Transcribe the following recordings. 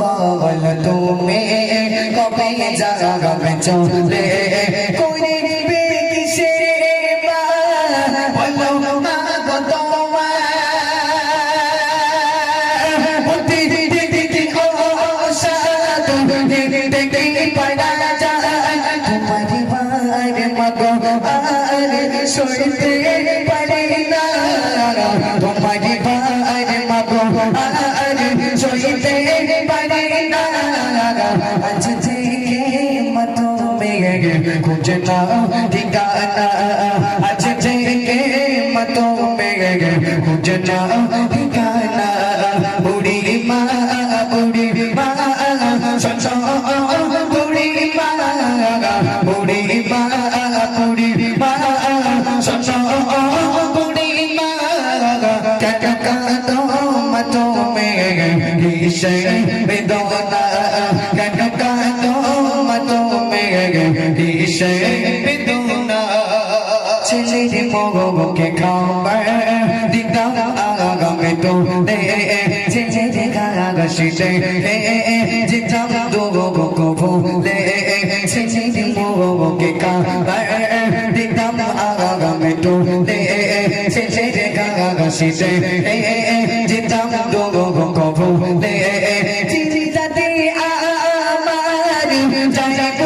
বল তুমি কবে যাবে চলে করিবে কিসে বলো মা তোমার বুদ্ধি দিদি ও সাধু, দিদি দিদি পড়া যায়। তোমারি বার আর সইতে পারে না। তোমারি আজ থেকে মতো মেয়ে খুঁজনা ঠিকানা আজ থেকে মতো মেয়ে খুঁজনা ঠিকানা বুড়ি মা বুড়ি মা সচ বুড়ি মা বুড়ি মা বুড়ি মা সচ বুড়ি মা কাকা তো মতো মেয়ে কিসে বেদনা কাকা বেদনা ছেলের মোগকে খাবার দিতাম আগামে তো ছেলের কাগাসিতে যেতাম তো ভুলে। ছেলের মোগকে খাবার দিতাম আগামে তো ছেলের কাগাসিতে যেতাম তো ভুলে। চিন্তাতে আমার যায়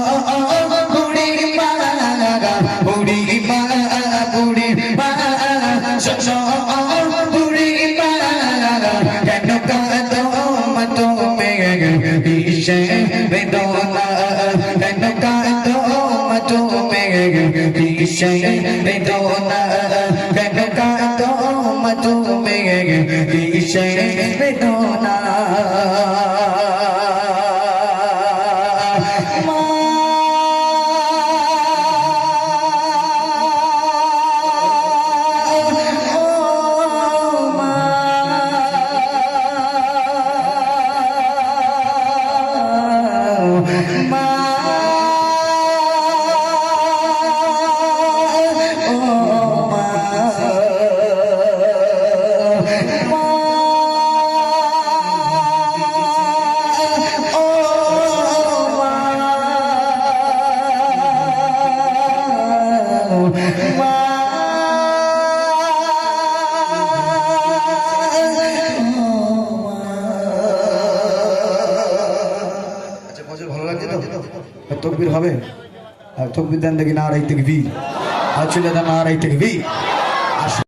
বিষে বেদনা কেন কাঁদ মত মেয়ে বিষে বেদনা তকবির হবে? আর তকবির দেন দেখি না থেকে বীর আর চলে দেন আড়াই থেকে বীর